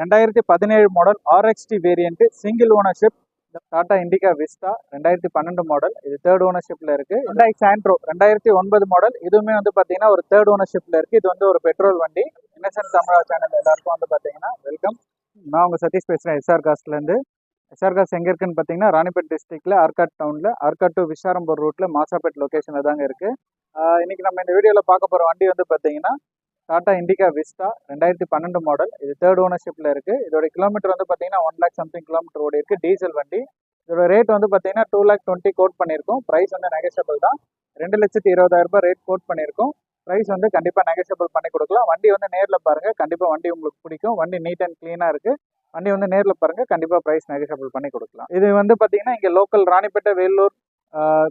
ரெண்டாயிரத்தி பதினேழு model RXT variant single ownership Tata Indica Vista ரெண்டாயிரத்தி பன்னெண்டு மாடல் இது தேர்ட் ஓனர்ஷிப்ல இருக்கு. ரெண்டாயிரத்தி சாண்ட்ரோ ரெண்டாயிரத்தி ஒன்பது மாடல் இதுவுமே வந்து பாத்தீங்கன்னா ஒரு தேர்ட் ஓனர்ஷிப்ல இருக்கு. இது வந்து ஒரு பெட்ரோல் வண்டி. இன்னசென்ட் தமிழா சேனல் எல்லாருக்கும் வந்து பாத்தீங்கன்னா வெல்கம் நான் உங்க சதீஷ் பேசுறேன் எஸ்ஆர் காஸ்ட்ல இருந்து. எஸ்ஆர் காஸ்ட் எங்க இருக்குன்னு பாத்தீங்கன்னா ராணிப்பேட் டிஸ்ட்ரிக்ட்ல ஆர்காட் டவுன்ல ஆர்காட் டு விசாரம்பூர் ரூட்ல மாசாப்பேட் லொகேஷன்ல தாங்க இருக்கு. இன்னைக்கு நம்ம இந்த வீடியோல பார்க்க போற வண்டி வந்து பாத்தீங்கன்னா டாடா இண்டிகா விஸ்டா ரெண்டாயிரத்தி பன்னெண்டு மாடல் இது தேர்ட் ஓனர்ஷிப்ல இருக்கு. இதோட கிலோமீட்டர் வந்து பார்த்தீங்கன்னா ஒன் லேக் சம்திங் கிலோமீட்டர் ஓடி இருக்கு டீசல் வண்டி. இதோட ரேட் வந்து பார்த்தீங்கன்னா டூ லேக் டுவெண்ட்டி கோட் பண்ணியிருக்கோம். ப்ரைஸ் வந்து நெகசபிள் தான். ரெண்டு லட்சத்தி இருபதாயிரம் ரூபாய் ரேட் கோட் பண்ணியிருக்கோம். ப்ரைஸ் வந்து கண்டிப்பாக நெகசபிள் பண்ணி கொடுக்கலாம். வண்டி வந்து நேரில் பாருங்கள் கண்டிப்பாக வண்டி உங்களுக்கு பிடிக்கும். வண்டி நீட் அண்ட் க்ளீனாக இருக்கு. வண்டி வந்து நேரில் பாருங்கள் கண்டிப்பாக ப்ரைஸ் நெகசபிள் பண்ணி கொடுக்கலாம். இது வந்து பார்த்தீங்கன்னா இங்கே லோக்கல் ராணிப்பேட்டை வேலூர்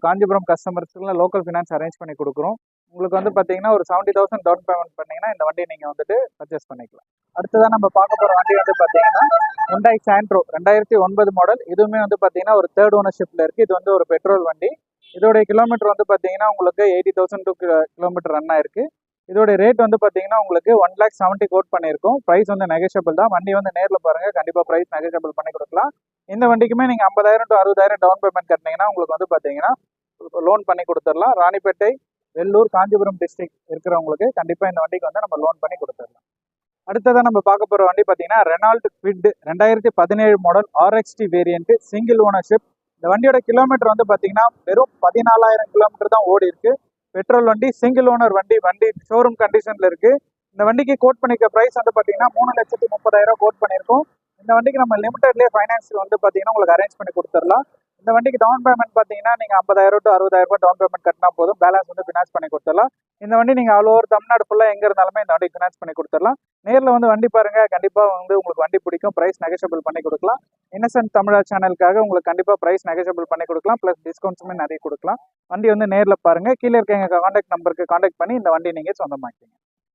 காஞ்சிபுரம் கஸ்டமர்ஸ்க்குலாம் லோக்கல் ஃபினான்ஸ் அரேஞ்ச் பண்ணி கொடுக்குறோம். உங்களுக்கு வந்து பாத்தீங்கன்னா ஒரு செவன்ட்டி தௌசண்ட் டவுன் பேமெண்ட் பண்ணீங்கன்னா இந்த வண்டி நீங்க வந்துட்டு பர்ச்சேஸ் பண்ணிக்கலாம். அடுத்ததான் நம்ம பார்க்க போற வண்டி வந்து பாத்தீங்கன்னா Hyundai சாண்ட்ரோ ரெண்டாயிரத்தி ஒன்பது மாடல் இதுவுமே வந்து பாத்தீங்கன்னா ஒரு தேர்ட் ஓனர்ஷிப்ல இருக்கு. இது வந்து ஒரு பெட்ரோல் வண்டி. இதோட கிலோமீட்டர் வந்து பாத்தீங்கன்னா உங்களுக்கு eighty thousand two kilometre run ஆயிருக்கு. இதோட ரேட் வந்து பார்த்தீங்கன்னா உங்களுக்கு ஒன் லேக் செவன்ட்டி கோட் பண்ணியிருக்கோம். ப்ரைஸ் வந்து நெகஷியபிள் தான். வண்டி வந்து நேரில் பாருங்கள் கண்டிப்பாக ப்ரைஸ் நெகஷியபிள் பண்ணி கொடுக்கலாம். இந்த வண்டிக்குமே நீங்கள் ஐம்பதாயிரம் டு அறுபதாயிரம் டவுன் பேமெண்ட் கட்டினீங்கன்னா உங்களுக்கு வந்து பார்த்தீங்கன்னா லோன் பண்ணி கொடுத்துடலாம். ராணிப்பேட்டை வெள்ளூர் காஞ்சிபுரம் டிஸ்ட்ரிக்ட் இருக்கிறவங்களுக்கு கண்டிப்பாக இந்த வண்டிக்கு வந்து நம்ம லோன் பண்ணி கொடுத்துடலாம். அடுத்ததான் நம்ம பார்க்க போகிற வண்டி பார்த்தீங்கன்னா ரெனால்ட் ஃபிட் ரெண்டாயிரத்தி பதினேழு model RXT variant single ownership இந்த வண்டியோட கிலோமீட்டர் வந்து பார்த்தீங்கன்னா வெறும் பதினாலாயிரம் கிலோமீட்டர் தான் ஓடி இருக்குது பெட்ரோல் வண்டி சிங்கிள் ஓனர் வண்டி வண்டி ஷோரூம் கண்டிஷன்ல இருக்கு. இந்த வண்டிக்கு கோட் பண்ணிக்க ப்ரைஸ் வந்து பார்த்தீங்கன்னா மூணு லட்சத்தி முப்பதாயிரம் கோட் பண்ணியிருக்கோம் இந்த வண்டிக்கு நம்ம லிமிடெட்லேயே ஃபைனான்ஸ் வந்து பார்த்தீங்கன்னா உங்களுக்கு அரேஞ்ச் பண்ணி கொடுத்துடலாம். இந்த வண்டிக்கு டவுன் பேமெண்ட் பார்த்தீங்கன்னா நீங்கள் ஐம்பதாயிரம் டு அறுபதாயிரம் ரூபாய் டவுன் பேமெண்ட் கட்டினா போதும். பேலன்ஸ் வந்து ஃபினான்ஸ் பண்ணி கொடுத்துடலாம். இந்த வண்டி நீங்கள் ஆல் ஓவர் தமிழ்நாடு ஃபுல்லாக எங்கே இருந்தாலுமே இந்த வண்டி ஃபினான்ஸ் பண்ணி கொடுத்துடலாம். நேரில் வந்து வண்டி பாருங்கள் கண்டிப்பாக வந்து உங்களுக்கு வண்டி பிடிக்கும். ப்ரைஸ் நெகஷபிள் பண்ணி கொடுக்கலாம். இன்னசென்ட் தமிழா சேனலுக்காக உங்களுக்கு கண்டிப்பாக ப்ரைஸ் நெகஷபிள் பண்ணி கொடுக்கலாம். ப்ளஸ் டிஸ்கவுண்ட்ஸுமே நிறைய கொடுக்கலாம். வண்டி வந்து நேரில் பாருங்கள் கீழே இருக்க எங்கள் காண்டாக்ட் நம்பருக்கு காண்டாக்ட் பண்ணி இந்த வண்டி நீங்கள் சொந்தமாக்கிங்க